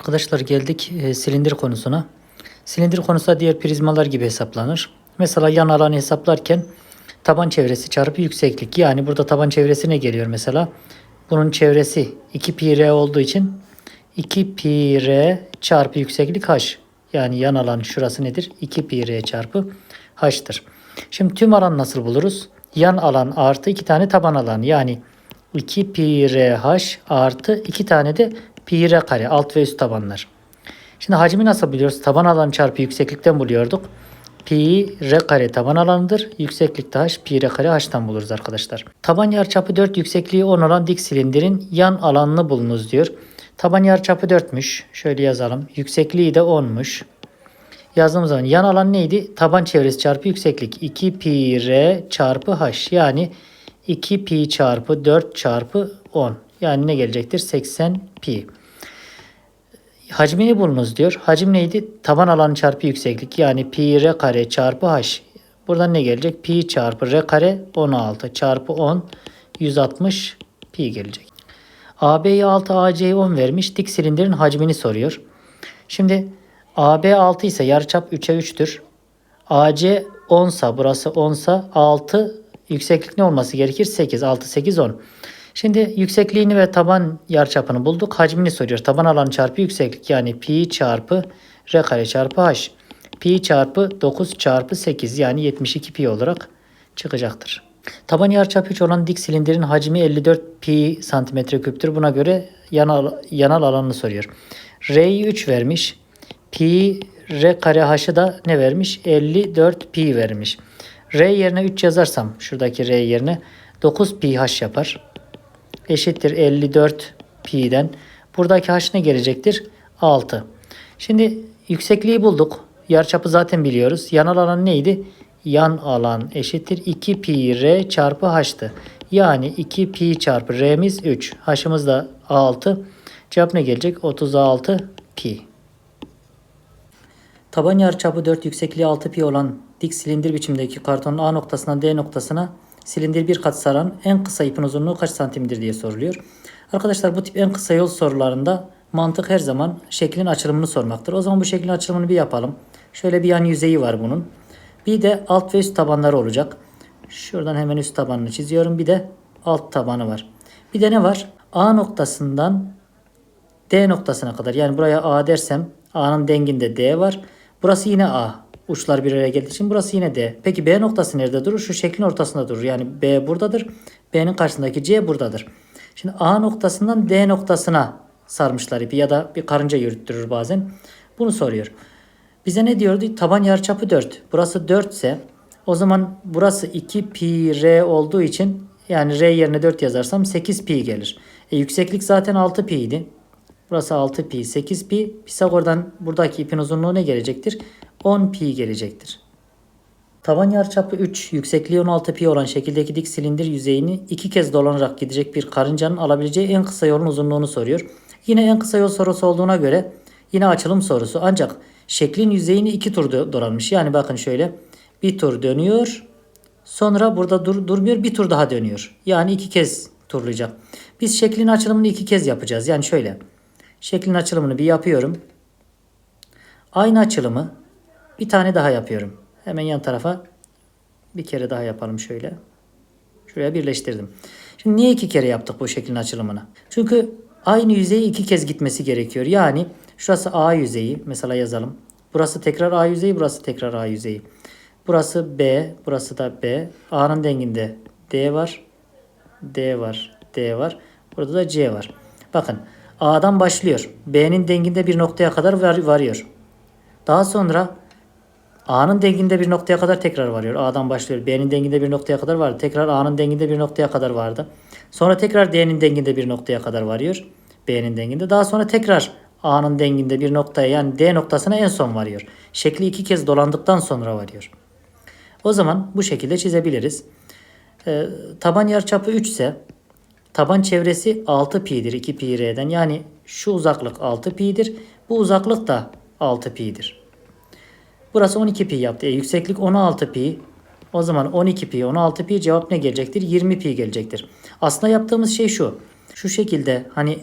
Arkadaşlar geldik e, silindir konusuna. Silindir konusu diğer prizmalar gibi hesaplanır. Mesela yan alanı hesaplarken taban çevresi çarpı yükseklik. Yani burada taban çevresi ne geliyor mesela? Bunun çevresi 2 pi r olduğu için 2 pi r çarpı yükseklik h. Yani yan alan şurası nedir? 2 pi r çarpı h'tır. Şimdi tüm alan nasıl buluruz? Yan alan artı 2 tane taban alan. Yani 2 pi r h artı 2 tane de pi r kare alt ve üst tabanlar. Şimdi hacmi nasıl biliyoruz? Taban alanı çarpı yükseklikten buluyorduk. Pi r kare taban alanıdır. Yükseklik de h pi r kare h'tan buluruz arkadaşlar. Taban yarıçapı 4 yüksekliği 10 olan dik silindirin yan alanını bulunuz diyor. Taban yarıçapı 4'müş. Şöyle yazalım. Yüksekliği de 10'muş. Yazdığımız zaman yan alan neydi? Taban çevresi çarpı yükseklik. 2 pi r çarpı h. Yani 2 pi çarpı 4 çarpı 10. Yani ne gelecektir? 80 pi. Hacmini bulunuz diyor. Hacim neydi? Taban alanı çarpı yükseklik. Yani pi r kare çarpı h. Buradan ne gelecek? Pi çarpı r kare 16 çarpı 10 160 pi gelecek. AB'ye 6 AC'ye 10 vermiş. Dik silindirin hacmini soruyor. Şimdi AB 6 ise yarıçap 3'e 3'tür. AC 10 sa burası 10 sa 6 yükseklik ne olması gerekir? 8. 6 8 10. Şimdi yüksekliğini ve taban yarıçapını bulduk. Hacmini soruyor. Taban alanı çarpı yükseklik yani pi çarpı r kare çarpı h. Pi çarpı 9 çarpı 8 yani 72 pi olarak çıkacaktır. Taban yarıçapı 3 olan dik silindirin hacmi 54 pi santimetre küptür. Buna göre yanal, yanal alanını soruyor. R'yi 3 vermiş. Pi r kare h'ı da ne vermiş? 54 pi vermiş. R yerine 3 yazarsam şuradaki R yerine 9 pi h yapar. Eşittir 54 pi'den. Buradaki h ne gelecektir? 6. Şimdi yüksekliği bulduk. Yarıçapı zaten biliyoruz. Yanal alan neydi? Yan alan eşittir 2 pi r çarpı h'tı. Yani 2 pi çarpı r'miz 3. H'ımız da 6. Cevap ne gelecek? 36 pi. Taban yarıçapı 4 yüksekliği 6 pi olan dik silindir biçimdeki kartonun A noktasından D noktasına silindir bir kat saran en kısa ipin uzunluğu kaç santimdir diye soruluyor. Arkadaşlar bu tip en kısa yol sorularında mantık her zaman şeklin açılımını sormaktır. O zaman bu şeklin açılımını bir yapalım. Şöyle bir yan yüzeyi var bunun. Bir de alt ve üst tabanları olacak. Şuradan hemen üst tabanını çiziyorum. Bir de alt tabanı var. Bir de ne var? A noktasından D noktasına kadar. Yani buraya A dersem A'nın denginde D var. Burası yine A. Uçlar bir araya geldiği için burası yine D. Peki B noktası nerede durur? Şu şeklin ortasında durur. Yani B buradadır. B'nin karşısındaki C buradadır. Şimdi A noktasından D noktasına sarmışlar ipi ya da bir karınca yürüttürür bazen. Bunu soruyor. Bize ne diyordu? Taban yarıçapı 4. Burası 4 ise o zaman burası 2 pi r olduğu için yani r yerine 4 yazarsam 8 pi gelir. E, yükseklik zaten 6 pi idi. Burası 6 pi, 8 pi. Pisagor'dan buradaki ipin uzunluğu ne gelecektir? 10 pi gelecektir. Taban yarıçapı 3, yüksekliği 16 pi olan şekildeki dik silindir yüzeyini iki kez dolanarak gidecek bir karıncanın alabileceği en kısa yolun uzunluğunu soruyor. Yine en kısa yol sorusu olduğuna göre yine açılım sorusu. Ancak şeklin yüzeyini iki tur dolanmış. Yani bakın şöyle bir tur dönüyor. Sonra burada dur, durmuyor bir tur daha dönüyor. Yani iki kez turlayacak. Biz şeklin açılımını iki kez yapacağız. Yani şöyle. Şeklin açılımını bir yapıyorum. Aynı açılımı bir tane daha yapıyorum. Hemen yan tarafa bir kere daha yapalım şöyle. Şuraya birleştirdim. Şimdi niye iki kere yaptık bu şeklin açılımını? Çünkü aynı yüzeyi iki kez gitmesi gerekiyor. Yani şurası A yüzeyi mesela yazalım. Burası tekrar A yüzeyi, burası tekrar A yüzeyi. Burası B, burası da B. A'nın denginde D var. D var, D var. Burada da C var. Bakın A'dan başlıyor. B'nin denginde bir noktaya kadar var, varıyor. Daha sonra A'nın denginde bir noktaya kadar tekrar varıyor. A'dan başlıyor. B'nin denginde bir noktaya kadar vardı. Tekrar A'nın denginde bir noktaya kadar vardı. Sonra tekrar D'nin denginde bir noktaya kadar varıyor. B'nin denginde. Daha sonra tekrar A'nın denginde bir noktaya yani D noktasına en son varıyor. Şekli iki kez dolandıktan sonra varıyor. O zaman bu şekilde çizebiliriz. Ee, taban yarıçapı 3 ise taban çevresi 6 pi'dir 2 pi r'den. Yani şu uzaklık 6 pi'dir. Bu uzaklık da 6 pi'dir. Burası 12 pi yaptı. E, yükseklik 16 pi. O zaman 12 pi 16 pi cevap ne gelecektir? 20 pi gelecektir. Aslında yaptığımız şey şu. Şu şekilde hani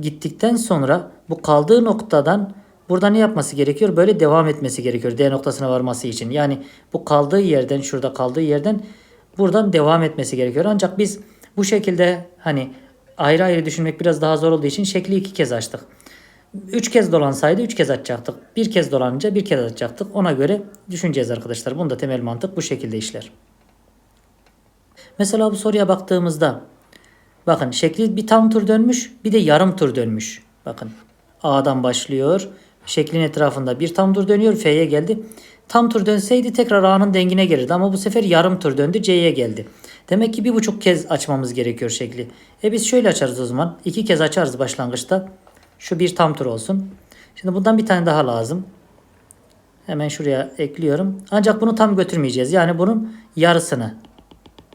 gittikten sonra bu kaldığı noktadan burada ne yapması gerekiyor? Böyle devam etmesi gerekiyor D noktasına varması için. Yani bu kaldığı yerden şurada kaldığı yerden buradan devam etmesi gerekiyor. Ancak biz bu şekilde hani ayrı ayrı düşünmek biraz daha zor olduğu için şekli iki kez açtık. Üç kez dolansaydı üç kez açacaktık. Bir kez dolanınca bir kez açacaktık. Ona göre düşüneceğiz arkadaşlar. Bunda temel mantık bu şekilde işler. Mesela bu soruya baktığımızda bakın şekli bir tam tur dönmüş bir de yarım tur dönmüş. Bakın A'dan başlıyor. Şeklin etrafında bir tam tur dönüyor. F'ye geldi. Tam tur dönseydi tekrar A'nın dengine gelirdi ama bu sefer yarım tur döndü C'ye geldi. Demek ki bir buçuk kez açmamız gerekiyor şekli. E biz şöyle açarız o zaman. İki kez açarız başlangıçta. Şu bir tam tur olsun. Şimdi bundan bir tane daha lazım. Hemen şuraya ekliyorum. Ancak bunu tam götürmeyeceğiz. Yani bunun yarısını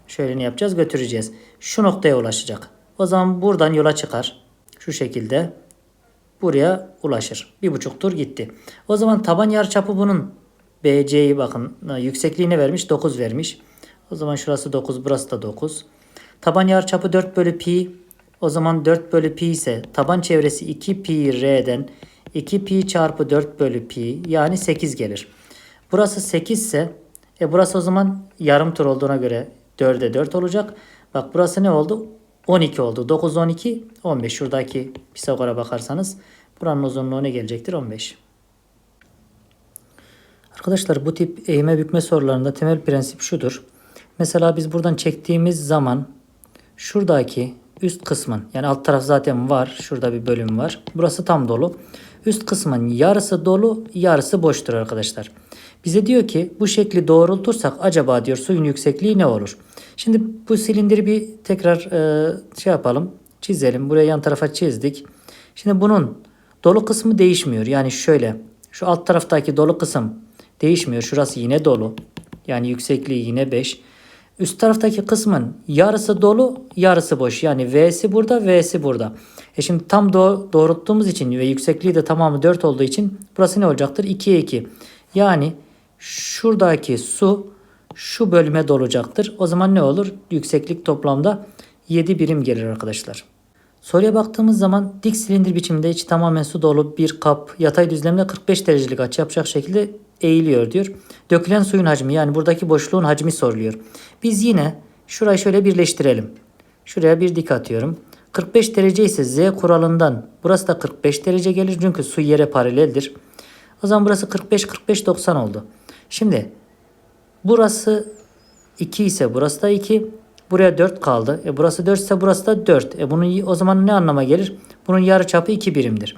şöyle ne yapacağız? Götüreceğiz. Şu noktaya ulaşacak. O zaman buradan yola çıkar. Şu şekilde buraya ulaşır. Bir buçuk tur gitti. O zaman taban yarıçapı bunun BC'yi bakın yüksekliğine vermiş 9 vermiş. O zaman şurası 9 burası da 9. Taban yarıçapı 4 bölü pi. O zaman 4 bölü pi ise taban çevresi 2 pi r'den 2 pi çarpı 4 bölü pi yani 8 gelir. Burası 8 ise e burası o zaman yarım tur olduğuna göre 4'e 4 olacak. Bak burası ne oldu? 12 oldu. 9, 12, 15. Şuradaki Pisagor'a bakarsanız buranın uzunluğu ne gelecektir? 15. Arkadaşlar bu tip eğme bükme sorularında temel prensip şudur. Mesela biz buradan çektiğimiz zaman şuradaki üst kısmın yani alt taraf zaten var. Şurada bir bölüm var. Burası tam dolu. Üst kısmın yarısı dolu, yarısı boştur arkadaşlar. Bize diyor ki bu şekli doğrultursak acaba diyor suyun yüksekliği ne olur? Şimdi bu silindiri bir tekrar e, şey yapalım. Çizelim. Buraya yan tarafa çizdik. Şimdi bunun dolu kısmı değişmiyor. Yani şöyle şu alt taraftaki dolu kısım değişmiyor. Şurası yine dolu. Yani yüksekliği yine 5. Üst taraftaki kısmın yarısı dolu, yarısı boş. Yani V'si burada, V'si burada. E şimdi tam do doğrulttuğumuz için ve yüksekliği de tamamı 4 olduğu için burası ne olacaktır? 2'ye 2. Yani şuradaki su şu bölüme dolacaktır. O zaman ne olur? Yükseklik toplamda 7 birim gelir arkadaşlar. Soruya baktığımız zaman dik silindir biçiminde içi tamamen su dolu bir kap yatay düzlemde 45 derecelik açı yapacak şekilde eğiliyor diyor. Dökülen suyun hacmi yani buradaki boşluğun hacmi soruluyor. Biz yine şurayı şöyle birleştirelim. Şuraya bir dik atıyorum. 45 derece ise Z kuralından burası da 45 derece gelir çünkü su yere paraleldir. O zaman burası 45 45 90 oldu. Şimdi burası 2 ise burası da 2. Buraya 4 kaldı. E burası 4 ise burası da 4. E bunun o zaman ne anlama gelir? Bunun yarı çapı 2 birimdir.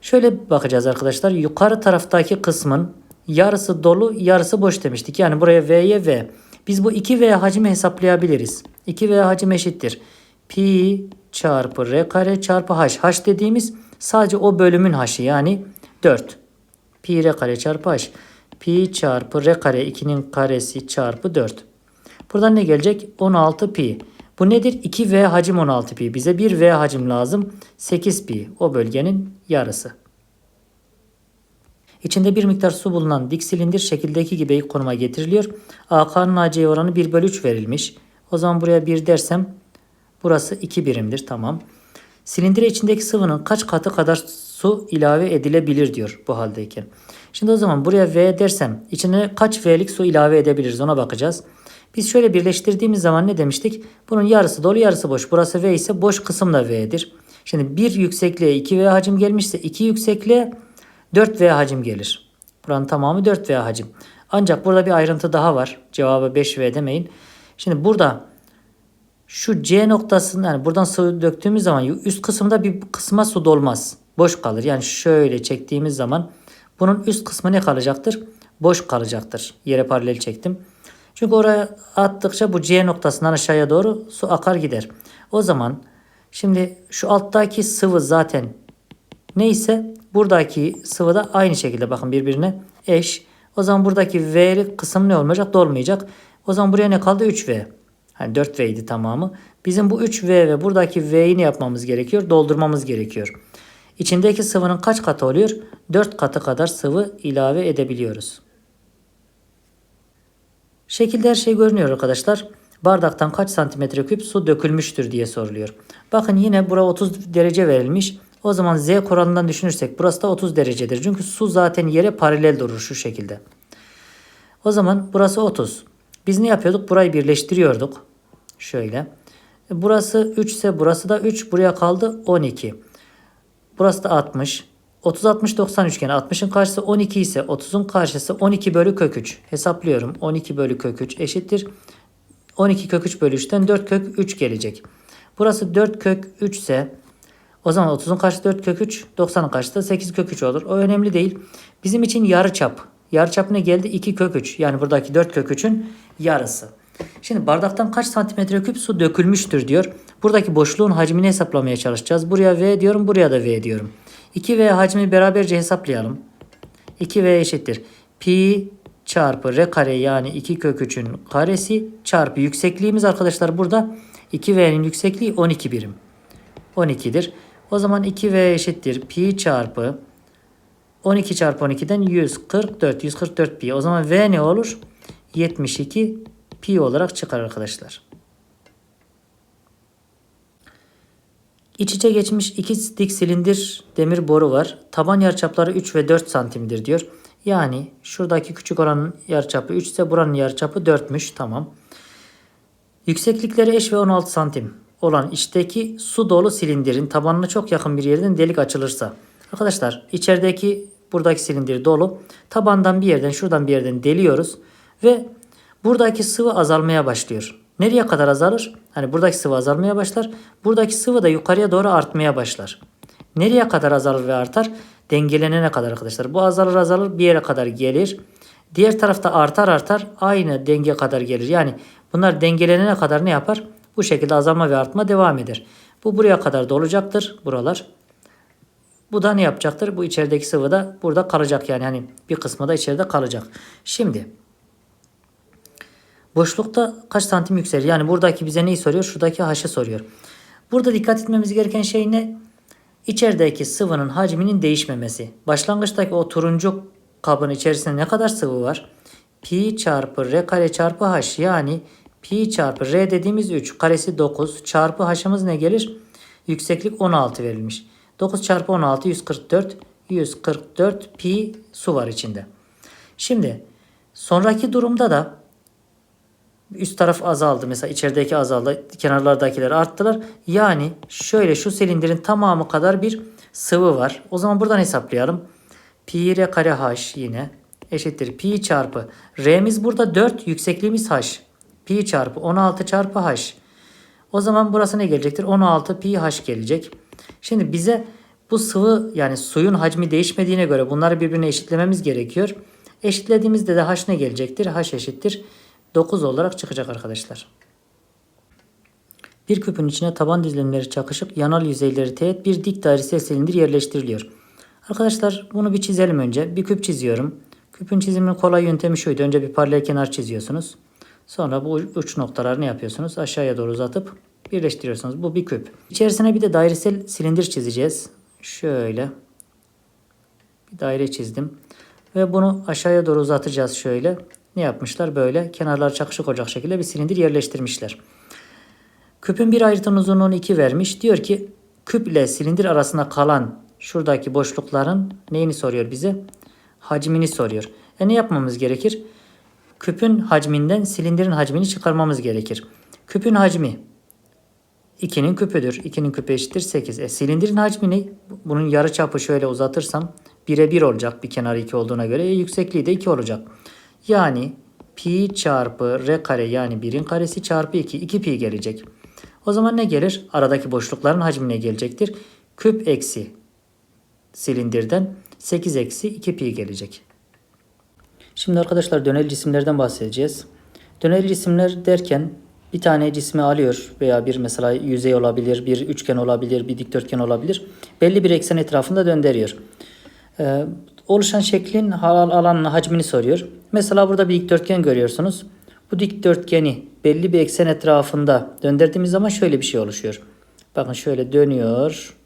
Şöyle bakacağız arkadaşlar. Yukarı taraftaki kısmın yarısı dolu, yarısı boş demiştik. Yani buraya V'ye V. Biz bu 2V hacmi hesaplayabiliriz. 2V hacim eşittir. Pi çarpı R kare çarpı H. H dediğimiz sadece o bölümün H'ı yani 4. Pi R kare çarpı H. Pi çarpı R kare 2'nin karesi çarpı 4. Buradan ne gelecek? 16 pi. Bu nedir? 2V hacim 16 pi. Bize 1 V hacim lazım. 8 pi. O bölgenin yarısı. İçinde bir miktar su bulunan dik silindir şekildeki gibi ilk konuma getiriliyor. AK'nın AC'ye oranı 1 bölü 3 verilmiş. O zaman buraya 1 dersem burası 2 birimdir. Tamam. Silindir içindeki sıvının kaç katı kadar su ilave edilebilir diyor bu haldeyken. Şimdi o zaman buraya V dersem içine kaç V'lik su ilave edebiliriz ona bakacağız. Biz şöyle birleştirdiğimiz zaman ne demiştik? Bunun yarısı dolu yarısı boş. Burası V ise boş kısım da V'dir. Şimdi bir yüksekliğe 2V hacim gelmişse 2 yüksekliğe 4V hacim gelir. Buranın tamamı 4V hacim. Ancak burada bir ayrıntı daha var. Cevabı 5V demeyin. Şimdi burada şu C noktasından yani buradan su döktüğümüz zaman üst kısımda bir kısma su dolmaz. Boş kalır. Yani şöyle çektiğimiz zaman bunun üst kısmı ne kalacaktır? Boş kalacaktır. Yere paralel çektim. Çünkü oraya attıkça bu C noktasından aşağıya doğru su akar gider. O zaman şimdi şu alttaki sıvı zaten neyse buradaki sıvı da aynı şekilde bakın birbirine eş. O zaman buradaki V'lik kısım ne olmayacak? Dolmayacak. O zaman buraya ne kaldı? 3V. Hani 4V idi tamamı. Bizim bu 3V ve buradaki V'yi ne yapmamız gerekiyor? Doldurmamız gerekiyor. İçindeki sıvının kaç katı oluyor? 4 katı kadar sıvı ilave edebiliyoruz. Şekilde her şey görünüyor arkadaşlar. bardaktan kaç santimetre küp su dökülmüştür diye soruluyor. Bakın yine bura 30 derece verilmiş. O zaman Z kuralından düşünürsek burası da 30 derecedir. Çünkü su zaten yere paralel durur şu şekilde. O zaman burası 30. Biz ne yapıyorduk? Burayı birleştiriyorduk. Şöyle. E, Burası 3 ise burası da 3. Buraya kaldı 12. Burası da 60. 30 60 90 üçgeni. 60'ın karşısı 12 ise 30'un karşısı 12 bölü kök 3. Hesaplıyorum. 12 bölü kök 3 eşittir. 12 kök 3 bölü 3'ten 4 kök 3 gelecek. Burası 4 kök 3 ise o zaman 30'un karşısı 4 kök 3, 90'ın karşısı da 8 kök 3 olur. O önemli değil. Bizim için yarı çap. Yarı çap ne geldi? 2 kök 3. Yani buradaki 4 kök 3'ün yarısı. Şimdi bardaktan kaç santimetre küp su dökülmüştür diyor. Buradaki boşluğun hacmini hesaplamaya çalışacağız. Buraya V diyorum, buraya da V diyorum. 2V hacmi beraberce hesaplayalım. 2V eşittir. Pi çarpı R kare yani 2 kök 3'ün karesi çarpı yüksekliğimiz arkadaşlar burada 2V'nin yüksekliği 12 birim. 12'dir. O zaman 2V eşittir. Pi çarpı 12 çarpı 12'den 144. 144 pi. O zaman V ne olur? 72 pi olarak çıkar arkadaşlar. İç içe geçmiş iki dik silindir demir boru var. Taban yarıçapları 3 ve 4 santimdir diyor. Yani şuradaki küçük oranın yarıçapı 3 ise buranın yarıçapı 4'müş. Tamam. Yükseklikleri eş ve 16 santim olan içteki su dolu silindirin tabanına çok yakın bir yerden delik açılırsa. Arkadaşlar içerideki buradaki silindir dolu. Tabandan bir yerden şuradan bir yerden deliyoruz. Ve buradaki sıvı azalmaya başlıyor. Nereye kadar azalır? Hani buradaki sıvı azalmaya başlar. Buradaki sıvı da yukarıya doğru artmaya başlar. Nereye kadar azalır ve artar? Dengelenene kadar arkadaşlar. Bu azalır azalır bir yere kadar gelir. Diğer tarafta artar artar aynı denge kadar gelir. Yani bunlar dengelenene kadar ne yapar? Bu şekilde azalma ve artma devam eder. Bu buraya kadar dolacaktır buralar. Bu da ne yapacaktır? Bu içerideki sıvı da burada kalacak yani hani bir kısmı da içeride kalacak. Şimdi boşlukta kaç santim yükselir? Yani buradaki bize neyi soruyor? Şuradaki h'ı soruyor. Burada dikkat etmemiz gereken şey ne? İçerideki sıvının hacminin değişmemesi. Başlangıçtaki o turuncu kabın içerisinde ne kadar sıvı var? Pi çarpı r kare çarpı h yani pi çarpı r dediğimiz 3 karesi 9 çarpı h'ımız ne gelir? Yükseklik 16 verilmiş. 9 çarpı 16 144 144 pi su var içinde. Şimdi sonraki durumda da üst taraf azaldı. Mesela içerideki azaldı. Kenarlardakiler arttılar. Yani şöyle şu silindirin tamamı kadar bir sıvı var. O zaman buradan hesaplayalım. Pi r kare h yine eşittir. Pi çarpı r'miz burada 4 yüksekliğimiz h. Pi çarpı 16 çarpı h. O zaman burası ne gelecektir? 16 pi h gelecek. Şimdi bize bu sıvı yani suyun hacmi değişmediğine göre bunları birbirine eşitlememiz gerekiyor. Eşitlediğimizde de h ne gelecektir? h eşittir 9 olarak çıkacak arkadaşlar. Bir küpün içine taban dizilimleri çakışık, yanal yüzeyleri teğet bir dik dairesel silindir yerleştiriliyor. Arkadaşlar bunu bir çizelim önce. Bir küp çiziyorum. Küpün çiziminin kolay yöntemi şuydu. Önce bir paralel kenar çiziyorsunuz. Sonra bu uç noktalarını yapıyorsunuz. Aşağıya doğru uzatıp birleştiriyorsunuz. Bu bir küp. İçerisine bir de dairesel silindir çizeceğiz. Şöyle. Bir daire çizdim. Ve bunu aşağıya doğru uzatacağız şöyle. Ne yapmışlar? Böyle kenarlar çakışık olacak şekilde bir silindir yerleştirmişler. Küpün bir ayrıtın uzunluğunu 2 vermiş. Diyor ki küp ile silindir arasında kalan şuradaki boşlukların neyini soruyor bize? Hacmini soruyor. E ne yapmamız gerekir? Küpün hacminden silindirin hacmini çıkarmamız gerekir. Küpün hacmi 2'nin küpüdür. 2'nin küpü eşittir 8. E, silindirin hacmi ne? Bunun yarı çapı şöyle uzatırsam 1'e 1 olacak bir kenarı 2 olduğuna göre. E, yüksekliği de 2 olacak. Yani pi çarpı r kare yani 1'in karesi çarpı 2. 2 pi gelecek. O zaman ne gelir? Aradaki boşlukların hacmine gelecektir. Küp eksi silindirden 8 eksi 2 pi gelecek. Şimdi arkadaşlar dönel cisimlerden bahsedeceğiz. Dönel cisimler derken bir tane cismi alıyor veya bir mesela yüzey olabilir, bir üçgen olabilir, bir dikdörtgen olabilir. Belli bir eksen etrafında döndürüyor. Ee, oluşan şeklin alanını, hacmini soruyor. Mesela burada bir dikdörtgen görüyorsunuz. Bu dikdörtgeni belli bir eksen etrafında döndürdüğümüz zaman şöyle bir şey oluşuyor. Bakın şöyle dönüyor.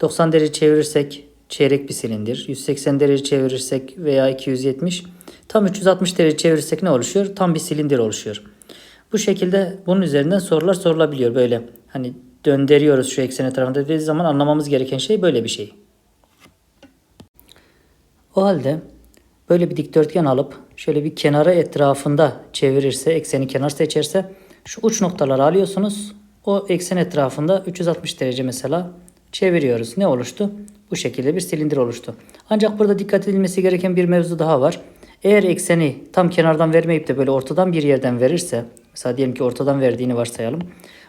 90 derece çevirirsek çeyrek bir silindir. 180 derece çevirirsek veya 270 tam 360 derece çevirirsek ne oluşuyor? Tam bir silindir oluşuyor. Bu şekilde bunun üzerinden sorular sorulabiliyor böyle. Hani döndürüyoruz şu eksen etrafında dediği zaman anlamamız gereken şey böyle bir şey. O halde böyle bir dikdörtgen alıp şöyle bir kenarı etrafında çevirirse, ekseni kenar seçerse şu uç noktaları alıyorsunuz. O eksen etrafında 360 derece mesela çeviriyoruz. Ne oluştu? Bu şekilde bir silindir oluştu. Ancak burada dikkat edilmesi gereken bir mevzu daha var. Eğer ekseni tam kenardan vermeyip de böyle ortadan bir yerden verirse, mesela diyelim ki ortadan verdiğini varsayalım.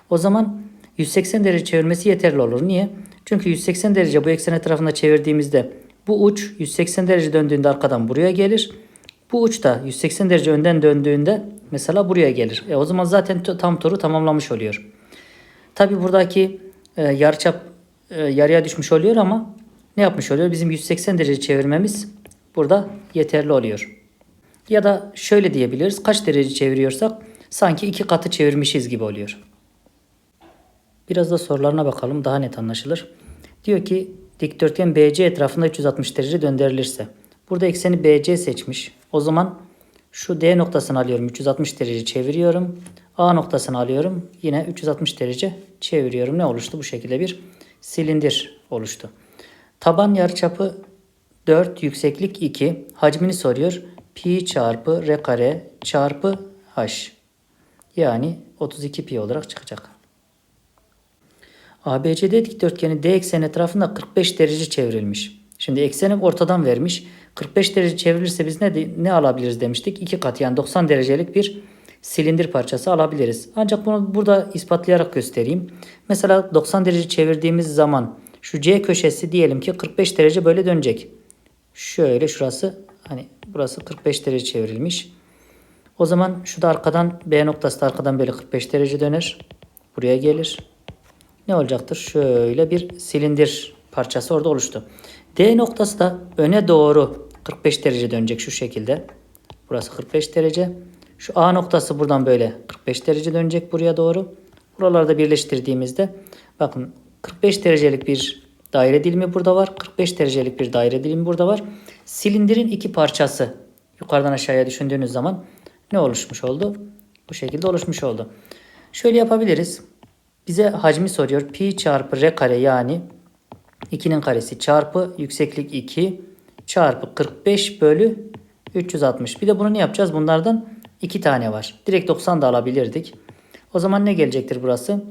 O zaman 180 derece çevirmesi yeterli olur. Niye? Çünkü 180 derece bu eksen etrafında çevirdiğimizde bu uç 180 derece döndüğünde arkadan buraya gelir. Bu uç da 180 derece önden döndüğünde mesela buraya gelir. E o zaman zaten tam turu tamamlamış oluyor. Tabi buradaki e, yarıçap e, yarıya düşmüş oluyor ama ne yapmış oluyor? Bizim 180 derece çevirmemiz burada yeterli oluyor. Ya da şöyle diyebiliriz. Kaç derece çeviriyorsak sanki iki katı çevirmişiz gibi oluyor. Biraz da sorularına bakalım daha net anlaşılır. Diyor ki dikdörtgen BC etrafında 360 derece döndürülürse. Burada ekseni BC seçmiş. O zaman şu D noktasını alıyorum 360 derece çeviriyorum. A noktasını alıyorum yine 360 derece çeviriyorum. Ne oluştu? Bu şekilde bir silindir oluştu. Taban yarıçapı 4, yükseklik 2. Hacmini soruyor. Pi çarpı r kare çarpı h. Yani 32 pi olarak çıkacak. ABCD dikdörtgeni D ekseni etrafında 45 derece çevrilmiş. Şimdi ekseni ortadan vermiş. 45 derece çevrilirse biz ne ne alabiliriz demiştik? 2 kat yani 90 derecelik bir silindir parçası alabiliriz. Ancak bunu burada ispatlayarak göstereyim. Mesela 90 derece çevirdiğimiz zaman şu C köşesi diyelim ki 45 derece böyle dönecek. Şöyle şurası hani burası 45 derece çevrilmiş. O zaman şu da arkadan B noktası da arkadan böyle 45 derece döner. Buraya gelir. Ne olacaktır? Şöyle bir silindir parçası orada oluştu. D noktası da öne doğru 45 derece dönecek şu şekilde. Burası 45 derece. Şu A noktası buradan böyle 45 derece dönecek buraya doğru. Buralarda birleştirdiğimizde bakın 45 derecelik bir daire dilimi burada var. 45 derecelik bir daire dilimi burada var. Silindirin iki parçası yukarıdan aşağıya düşündüğünüz zaman ne oluşmuş oldu? Bu şekilde oluşmuş oldu. Şöyle yapabiliriz. Bize hacmi soruyor. Pi çarpı r kare yani 2'nin karesi çarpı yükseklik 2 çarpı 45 bölü 360. Bir de bunu ne yapacağız? Bunlardan 2 tane var. Direkt 90 da alabilirdik. O zaman ne gelecektir burası?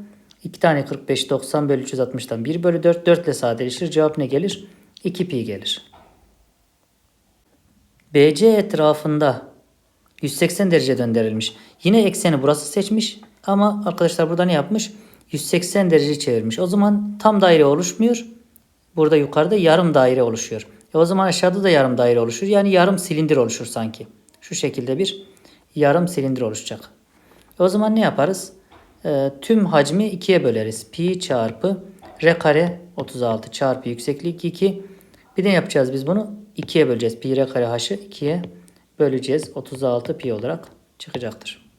2 tane 45 90 bölü 360'dan 1 bölü 4 4 ile sadeleşir. Cevap ne gelir? 2 pi gelir. BC etrafında 180 derece döndürülmüş. Yine ekseni burası seçmiş ama arkadaşlar burada ne yapmış? 180 derece çevirmiş. O zaman tam daire oluşmuyor. Burada yukarıda yarım daire oluşuyor. E o zaman aşağıda da yarım daire oluşur. Yani yarım silindir oluşur sanki. Şu şekilde bir yarım silindir oluşacak. E o zaman ne yaparız? E, tüm hacmi ikiye böleriz. Pi çarpı r kare 36 çarpı yükseklik 2. Bir de yapacağız biz bunu? 2'ye böleceğiz. Pi r kare h'ı 2'ye böleceğiz. 36 pi olarak çıkacaktır.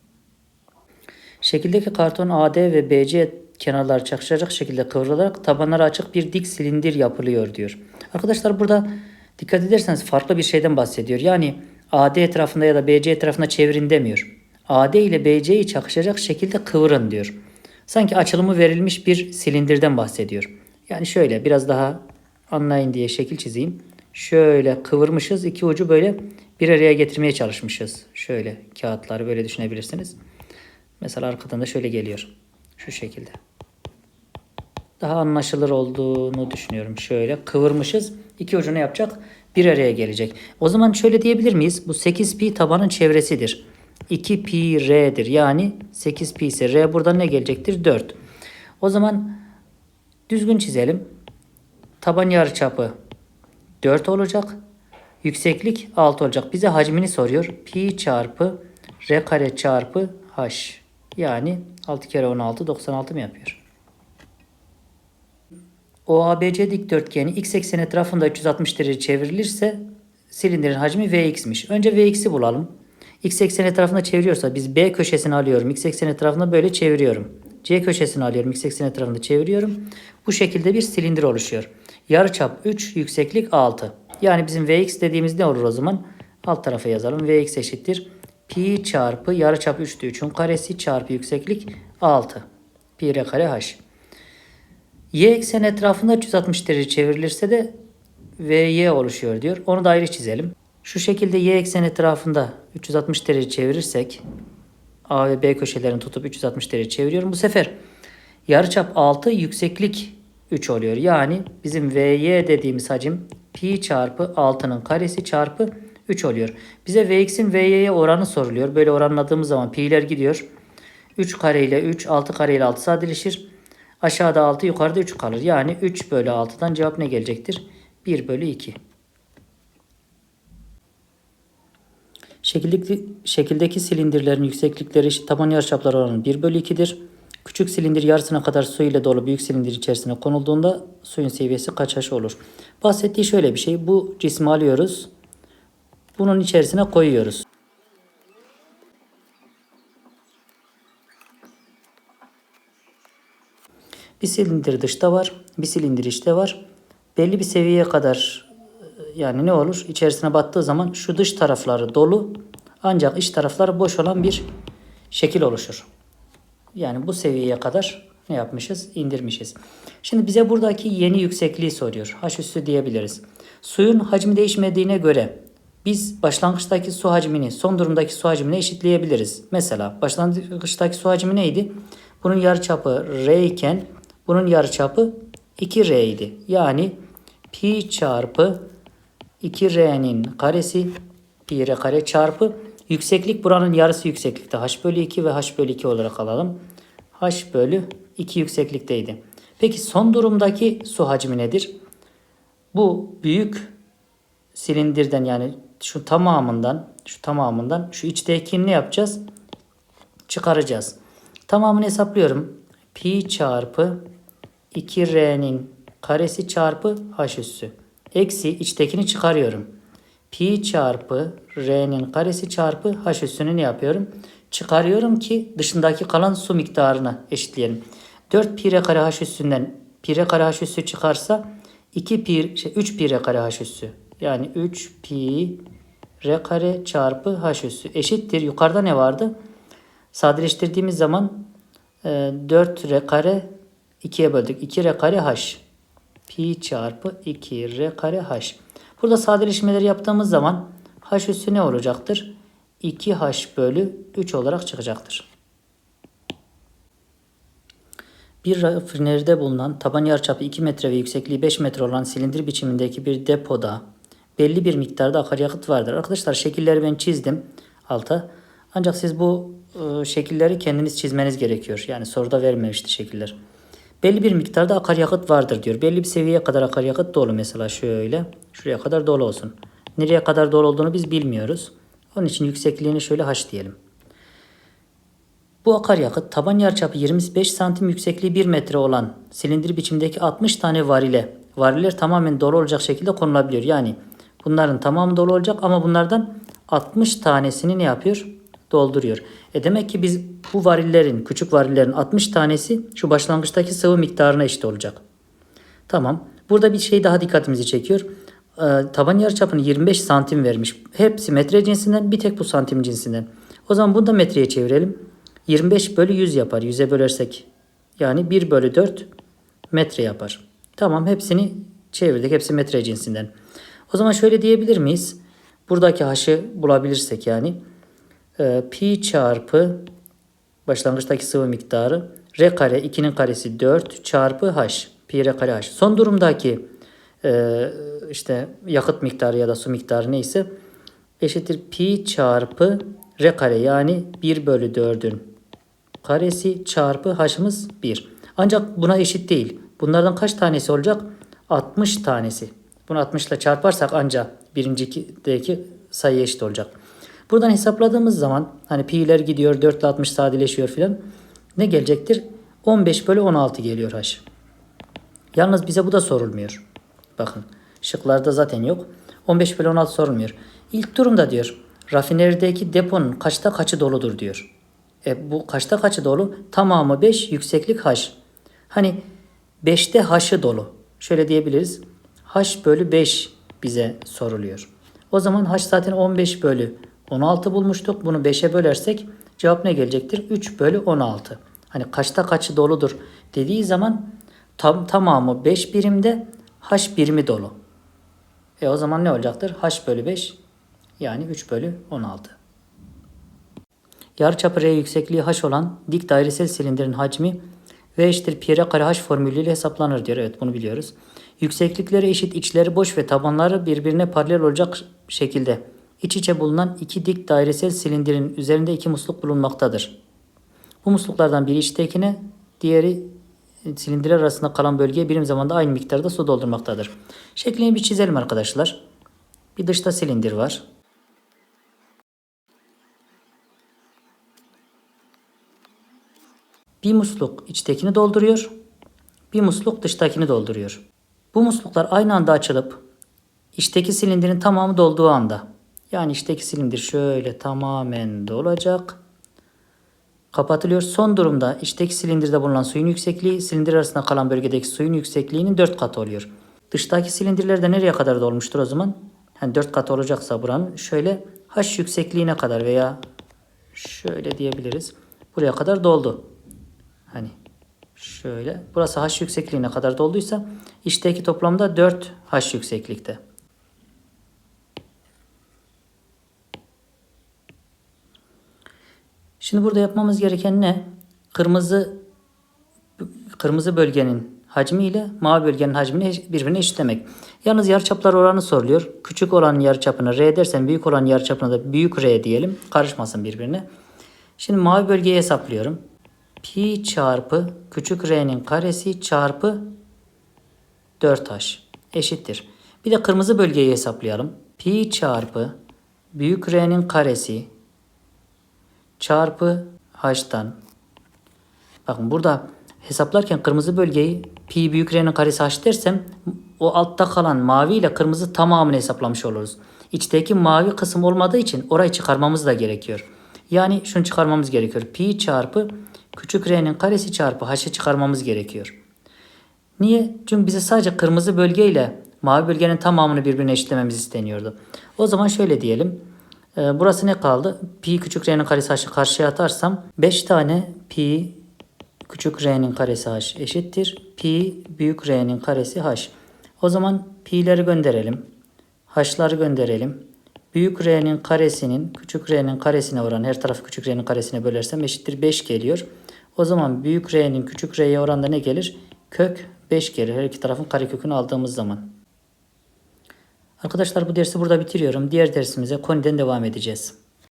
Şekildeki karton AD ve BC kenarlar çakışacak şekilde kıvrılarak tabanları açık bir dik silindir yapılıyor diyor. Arkadaşlar burada dikkat ederseniz farklı bir şeyden bahsediyor. Yani AD etrafında ya da BC etrafında çevirin demiyor. AD ile BC'yi çakışacak şekilde kıvırın diyor. Sanki açılımı verilmiş bir silindirden bahsediyor. Yani şöyle biraz daha anlayın diye şekil çizeyim. Şöyle kıvırmışız. iki ucu böyle bir araya getirmeye çalışmışız. Şöyle kağıtları böyle düşünebilirsiniz. Mesela arkadan da şöyle geliyor. Şu şekilde. Daha anlaşılır olduğunu düşünüyorum. Şöyle kıvırmışız. İki ucu ne yapacak? Bir araya gelecek. O zaman şöyle diyebilir miyiz? Bu 8 pi tabanın çevresidir. 2 pi r'dir. Yani 8 pi ise r buradan ne gelecektir? 4. O zaman düzgün çizelim. Taban yarıçapı 4 olacak. Yükseklik 6 olacak. Bize hacmini soruyor. Pi çarpı r kare çarpı h. Yani 6 kere 16 96 mı yapıyor? OABC dikdörtgeni x ekseni etrafında 360 derece çevrilirse silindirin hacmi Vx'miş. Önce Vx'i bulalım. X ekseni etrafında çeviriyorsa biz B köşesini alıyorum. X ekseni etrafında böyle çeviriyorum. C köşesini alıyorum. X ekseni etrafında çeviriyorum. Bu şekilde bir silindir oluşuyor. Yarıçap 3, yükseklik 6. Yani bizim Vx dediğimiz ne olur o zaman? Alt tarafa yazalım. Vx eşittir. pi çarpı yarıçap 3'tü 3'ün karesi çarpı yükseklik 6. Pi r kare h. Y eksen etrafında 360 derece çevrilirse de VY oluşuyor diyor. Onu da ayrı çizelim. Şu şekilde Y eksen etrafında 360 derece çevirirsek A ve B köşelerini tutup 360 derece çeviriyorum. Bu sefer yarıçap 6 yükseklik 3 oluyor. Yani bizim VY dediğimiz hacim pi çarpı 6'nın karesi çarpı 3 oluyor. Bize Vx'in Vy'ye oranı soruluyor. Böyle oranladığımız zaman pi'ler gidiyor. 3 kare ile 3, 6 kare ile 6 sadeleşir. Aşağıda 6, yukarıda 3 kalır. Yani 3 bölü 6'dan cevap ne gelecektir? 1 bölü 2. Şekildeki, şekildeki silindirlerin yükseklikleri eşit taban yarıçapları oranı 1 bölü 2'dir. Küçük silindir yarısına kadar su ile dolu büyük silindir içerisine konulduğunda suyun seviyesi kaç haş olur? Bahsettiği şöyle bir şey. Bu cismi alıyoruz. Bunun içerisine koyuyoruz. Bir silindir dışta var, bir silindir içte var. Belli bir seviyeye kadar yani ne olur? İçerisine battığı zaman şu dış tarafları dolu ancak iç tarafları boş olan bir şekil oluşur. Yani bu seviyeye kadar ne yapmışız? İndirmişiz. Şimdi bize buradaki yeni yüksekliği soruyor. H üssü diyebiliriz. Suyun hacmi değişmediğine göre biz başlangıçtaki su hacmini son durumdaki su hacmine eşitleyebiliriz. Mesela başlangıçtaki su hacmi neydi? Bunun yarıçapı R iken bunun yarıçapı 2R idi. Yani pi çarpı 2R'nin karesi pi R kare çarpı yükseklik buranın yarısı yükseklikte. H bölü 2 ve H bölü 2 olarak alalım. H bölü 2 yükseklikteydi. Peki son durumdaki su hacmi nedir? Bu büyük silindirden yani şu tamamından şu tamamından şu içtekini ne yapacağız? Çıkaracağız. Tamamını hesaplıyorum. Pi çarpı 2R'nin karesi çarpı H üssü. Eksi içtekini çıkarıyorum. Pi çarpı R'nin karesi çarpı H üssünü ne yapıyorum? Çıkarıyorum ki dışındaki kalan su miktarını eşitleyelim. 4 pi R kare H üssünden pi R kare H üssü çıkarsa 2 pi, şey, 3 pi R kare H üssü. Yani 3 pi R kare çarpı H üssü eşittir. Yukarıda ne vardı? Sadeleştirdiğimiz zaman 4 R kare 2'ye böldük. 2 R kare H. Pi çarpı 2 R kare H. Burada sadeleşmeleri yaptığımız zaman H üssü ne olacaktır? 2H bölü 3 olarak çıkacaktır. Bir rafinerde bulunan taban yarıçapı 2 metre ve yüksekliği 5 metre olan silindir biçimindeki bir depoda belli bir miktarda akaryakıt vardır. Arkadaşlar şekilleri ben çizdim alta. Ancak siz bu şekilleri kendiniz çizmeniz gerekiyor. Yani soruda vermemişti şekiller. Belli bir miktarda akaryakıt vardır diyor. Belli bir seviyeye kadar akaryakıt dolu mesela şöyle. Şuraya kadar dolu olsun. Nereye kadar dolu olduğunu biz bilmiyoruz. Onun için yüksekliğini şöyle h diyelim. Bu akaryakıt taban yarıçapı 25 santim yüksekliği 1 metre olan silindir biçimdeki 60 tane varile, variller tamamen dolu olacak şekilde konulabiliyor. Yani bunların tamamı dolu olacak ama bunlardan 60 tanesini ne yapıyor? Dolduruyor. E demek ki biz bu varillerin, küçük varillerin 60 tanesi şu başlangıçtaki sıvı miktarına eşit olacak. Tamam. Burada bir şey daha dikkatimizi çekiyor. Ee, taban yarıçapını 25 santim vermiş. Hepsi metre cinsinden bir tek bu santim cinsinden. O zaman bunu da metreye çevirelim. 25 bölü 100 yapar. 100'e bölersek yani 1 bölü 4 metre yapar. Tamam hepsini çevirdik. Hepsi metre cinsinden. O zaman şöyle diyebilir miyiz? Buradaki h'ı bulabilirsek yani e, pi çarpı başlangıçtaki sıvı miktarı r kare 2'nin karesi 4 çarpı h pi r kare h. Son durumdaki e, işte yakıt miktarı ya da su miktarı neyse eşittir pi çarpı r kare yani 1 bölü 4'ün karesi çarpı h'ımız 1. Ancak buna eşit değil. Bunlardan kaç tanesi olacak? 60 tanesi. Bunu 60 ile çarparsak ancak birinciki sayı eşit olacak. Buradan hesapladığımız zaman hani pi'ler gidiyor 4 ile 60 sadeleşiyor filan. Ne gelecektir? 15 bölü 16 geliyor h. Yalnız bize bu da sorulmuyor. Bakın şıklarda zaten yok. 15 bölü 16 sorulmuyor. İlk durumda diyor rafinerideki deponun kaçta kaçı doludur diyor. E bu kaçta kaçı dolu? Tamamı 5, yükseklik h. Hani 5'te h'ı dolu. Şöyle diyebiliriz. h bölü 5 bize soruluyor. O zaman h zaten 15 bölü 16 bulmuştuk. Bunu 5'e bölersek cevap ne gelecektir? 3 bölü 16. Hani kaçta kaçı doludur dediği zaman tam, tamamı 5 birimde h birimi dolu. E o zaman ne olacaktır? h bölü 5 yani 3 bölü 16. Yarıçapı R yüksekliği h olan dik dairesel silindirin hacmi V eşittir pi r kare h formülüyle hesaplanır diyor. Evet bunu biliyoruz. Yükseklikleri eşit, içleri boş ve tabanları birbirine paralel olacak şekilde iç içe bulunan iki dik dairesel silindirin üzerinde iki musluk bulunmaktadır. Bu musluklardan biri içtekine, diğeri silindirler arasında kalan bölgeye birim zamanda aynı miktarda su doldurmaktadır. Şeklini bir çizelim arkadaşlar. Bir dışta silindir var. Bir musluk içtekini dolduruyor. Bir musluk dıştakini dolduruyor. Bu musluklar aynı anda açılıp içteki silindirin tamamı dolduğu anda yani içteki silindir şöyle tamamen dolacak. Kapatılıyor. Son durumda içteki silindirde bulunan suyun yüksekliği silindir arasında kalan bölgedeki suyun yüksekliğinin 4 katı oluyor. Dıştaki silindirler de nereye kadar dolmuştur o zaman? Yani 4 katı olacaksa buranın şöyle h yüksekliğine kadar veya şöyle diyebiliriz. Buraya kadar doldu. Hani şöyle. Burası h yüksekliğine kadar dolduysa içteki toplamda 4 h yükseklikte. Şimdi burada yapmamız gereken ne? Kırmızı kırmızı bölgenin hacmi ile mavi bölgenin hacmini birbirine eşitlemek. Yalnız yarıçaplar oranı soruluyor. Küçük olan yarıçapına R dersen büyük olan yarıçapına da büyük R diyelim. Karışmasın birbirine. Şimdi mavi bölgeyi hesaplıyorum. Pi çarpı küçük r'nin karesi çarpı 4h eşittir. Bir de kırmızı bölgeyi hesaplayalım. Pi çarpı büyük r'nin karesi çarpı h'tan. Bakın burada hesaplarken kırmızı bölgeyi pi büyük r'nin karesi h dersem o altta kalan mavi ile kırmızı tamamını hesaplamış oluruz. İçteki mavi kısım olmadığı için orayı çıkarmamız da gerekiyor. Yani şunu çıkarmamız gerekiyor. Pi çarpı küçük r'nin karesi çarpı h'ı çıkarmamız gerekiyor. Niye? Çünkü bize sadece kırmızı bölgeyle mavi bölgenin tamamını birbirine eşitlememiz isteniyordu. O zaman şöyle diyelim. Ee, burası ne kaldı? Pi küçük r'nin karesi h'ı karşıya atarsam 5 tane pi küçük r'nin karesi h eşittir. Pi büyük r'nin karesi h. O zaman pi'leri gönderelim. h'ları gönderelim. Büyük r'nin karesinin küçük r'nin karesine oran her tarafı küçük r'nin karesine bölersem eşittir 5 geliyor. O zaman büyük r'nin küçük r'ye oranda ne gelir? Kök 5 gelir. Her iki tarafın karekökünü aldığımız zaman. Arkadaşlar bu dersi burada bitiriyorum. Diğer dersimize koniden devam edeceğiz.